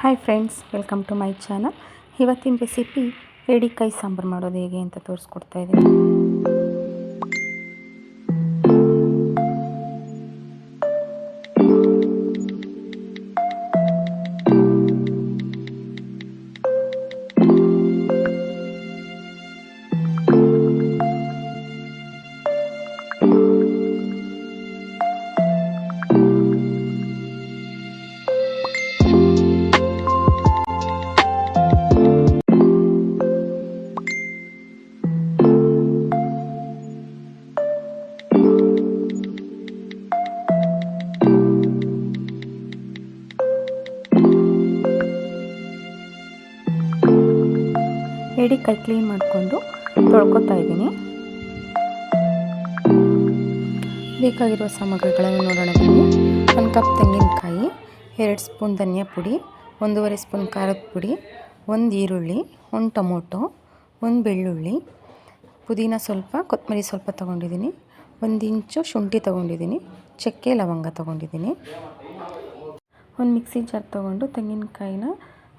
Hi friends welcome to my channel ಇವತ್ತಿನ recipe ಎಡಿಕಾಯಿ ಸಾಂಬಾರು ಮಾಡೋದು ಹೇಗೆ ಅಂತ ತೋರಿಸ್ಕೊಡ್ತಾ ಇದ್ದೀನಿ. ಏಡಿಕಾಯಿ ಕ್ಲೀನ್ ಮಾಡಿಕೊಂಡು ತೊಳ್ಕೊತಾ ಇದ್ದೀನಿ. ಬೇಕಾಗಿರುವ ಸಾಮಗ್ರಿಗಳನ್ನು ನೋಡೋಣ ಬನ್ನಿ. ಒಂದು ಕಪ್ ತೆಂಗಿನಕಾಯಿ, ಎರಡು ಸ್ಪೂನ್ ಧನಿಯಾ ಪುಡಿ, ಒಂದೂವರೆ ಸ್ಪೂನ್ ಖಾರದ ಪುಡಿ, ಒಂದು ಈರುಳ್ಳಿ, ಒಂದು ಟೊಮೊಟೊ, ಒಂದು ಬೆಳ್ಳುಳ್ಳಿ, ಪುದೀನ ಸ್ವಲ್ಪ, ಕೊತ್ತಂಬರಿ ಸ್ವಲ್ಪ ತೊಗೊಂಡಿದ್ದೀನಿ, ಒಂದು ಇಂಚು ಶುಂಠಿ ತೊಗೊಂಡಿದ್ದೀನಿ, ಚಕ್ಕೆ ಲವಂಗ ತೊಗೊಂಡಿದ್ದೀನಿ. ಒಂದು ಮಿಕ್ಸಿ ಜಾರ್ ತೊಗೊಂಡು ತೆಂಗಿನಕಾಯಿನ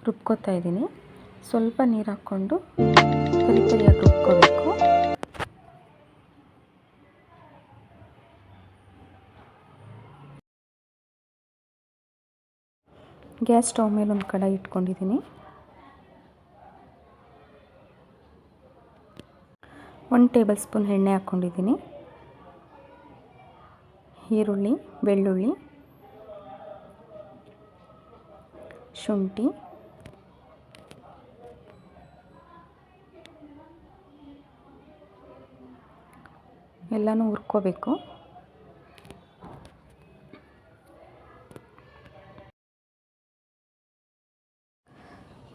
ರುಬ್ಕೋತಾ ಇದ್ದೀನಿ. ಸ್ವಲ್ಪ ನೀರು ಹಾಕ್ಕೊಂಡು ಕರಿ ಕರಿಯಾಗಿ ರುಬ್ಕೋಬೇಕು. ಗ್ಯಾಸ್ ಸ್ಟವ್ ಮೇಲೆ ಒಂದು ಕಡಾಯಿ ಇಟ್ಕೊಂಡಿದ್ದೀನಿ. ಒಂದು ಟೇಬಲ್ ಸ್ಪೂನ್ ಎಣ್ಣೆ ಹಾಕ್ಕೊಂಡಿದ್ದೀನಿ. ಈರುಳ್ಳಿ, ಬೆಳ್ಳುಳ್ಳಿ, ಶುಂಠಿ ಎಲ್ಲನೂ ಹುರ್ಕೋಬೇಕು.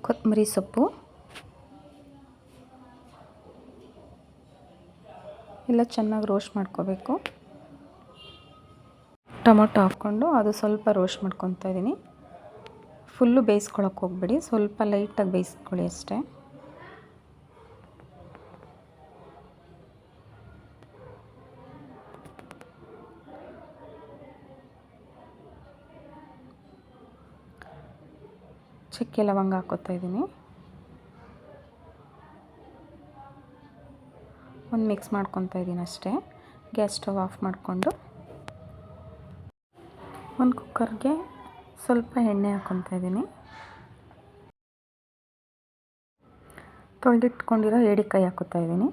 ಕೊತ್ತಂಬರಿ ಸೊಪ್ಪು. ಎಲ್ಲ ಚೆನ್ನಾಗಿ ರೋಸ್ಟ್ ಮಾಡ್ಕೋಬೇಕು. ಟೊಮೊಟೊ ಹಾಕ್ಕೊಂಡು ಅದು ಸ್ವಲ್ಪ ರೋಸ್ಟ್ ಮಾಡ್ಕೊತಾ ಇದ್ದೀನಿ. ಫುಲ್ಲು ಬೇಯಿಸ್ಕೊಳಕ್ಕೆ ಹೋಗ್ಬೇಡಿ. ಸ್ವಲ್ಪ ಲೈಟಾಗಿ ಬೇಯಿಸ್ಕೊಳ್ಳಿ ಅಷ್ಟೇ. ಚಕ್ಕೆ ಲವಂಗ ಹಾಕೋತಾ ಇದ್ದೀನಿ. ಒಂದು ಮಿಕ್ಸ್ ಮಾಡ್ಕೊತಾ ಇದ್ದೀನಿ ಅಷ್ಟೇ. ಗ್ಯಾಸ್ ಸ್ಟವ್ ಆಫ್ ಮಾಡಿಕೊಂಡು. ಒಂದು ಕುಕ್ಕರ್ಗೆ ಸ್ವಲ್ಪ ಎಣ್ಣೆ ಹಾಕ್ಕೊತಾ ಇದ್ದೀನಿ. ತೊಳೆದಿಟ್ಕೊಂಡಿರೋ ಏಡಿಕಾಯಿ ಹಾಕೋತಾ ಇದ್ದೀನಿ.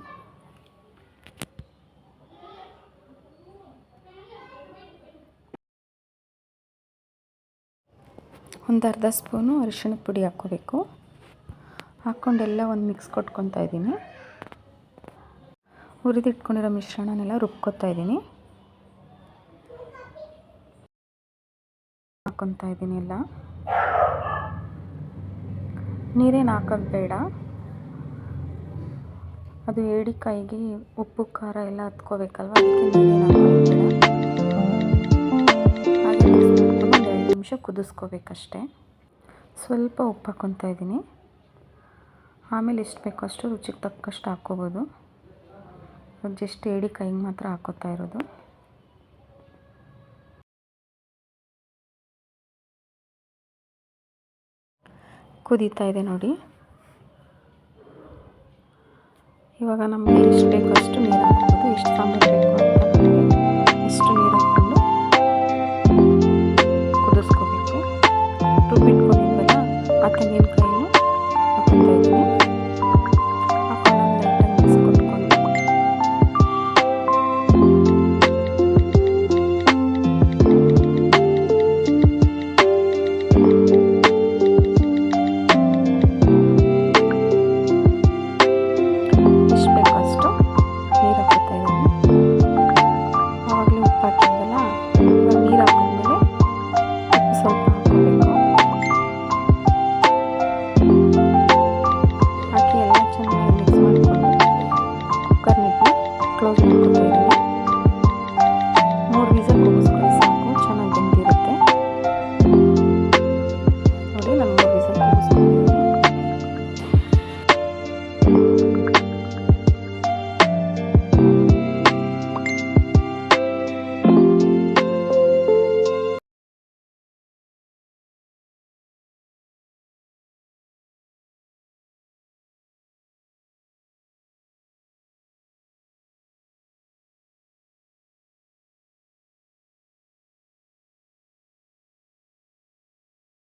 ಒಂದು ಅರ್ಧ ಸ್ಪೂನು ಅರಿಶಿಣದ ಪುಡಿ ಹಾಕ್ಕೋಬೇಕು. ಹಾಕ್ಕೊಂಡೆಲ್ಲ ಒಂದು ಮಿಕ್ಸ್ ಕೊಟ್ಕೊತಾ ಇದ್ದೀನಿ. ಹುರಿದಿಟ್ಕೊಂಡಿರೋ ಮಿಶ್ರಣನೆಲ್ಲ ರುಬ್ಕೊತಾ ಇದ್ದೀನಿ. ಹಾಕ್ಕೊತಾ ಇದ್ದೀನಿ ಎಲ್ಲ. ನೀರೇನು ಹಾಕೋದು ಬೇಡ. ಅದು ಏಡಿಕಾಯಿಗೆ ಉಪ್ಪು, ಖಾರ ಎಲ್ಲ ಹತ್ಕೋಬೇಕಲ್ವ? ಅದಕ್ಕೆ ನೀರೇನು ಹಾಕೋದು ಕುದಿಸ್ಕೋಬೇಕಷ್ಟೆ. ಸ್ವಲ್ಪ ಉಪ್ಪು ಹಾಕ್ಕೊತಾ ಇದ್ದೀನಿ. ಆಮೇಲೆ ಎಷ್ಟು ಬೇಕೋ ಅಷ್ಟು ರುಚಿಗೆ ತಕ್ಕಷ್ಟು ಹಾಕ್ಕೋಬೋದು. ಜಸ್ಟ್ ಏಡಿ ಕೈಗೆ ಮಾತ್ರ ಹಾಕೋತಾ ಇರೋದು. ಕುದೀತಾ ಇದೆ ನೋಡಿ. ಇವಾಗ ನಮಗೆ ಎಷ್ಟು ಬೇಕೋ ಅಷ್ಟು ನೀರು ಹಾಕ್ಬೋದು ಎಷ್ಟು ಸಾಂಬಾರು ಬೇಕು close to the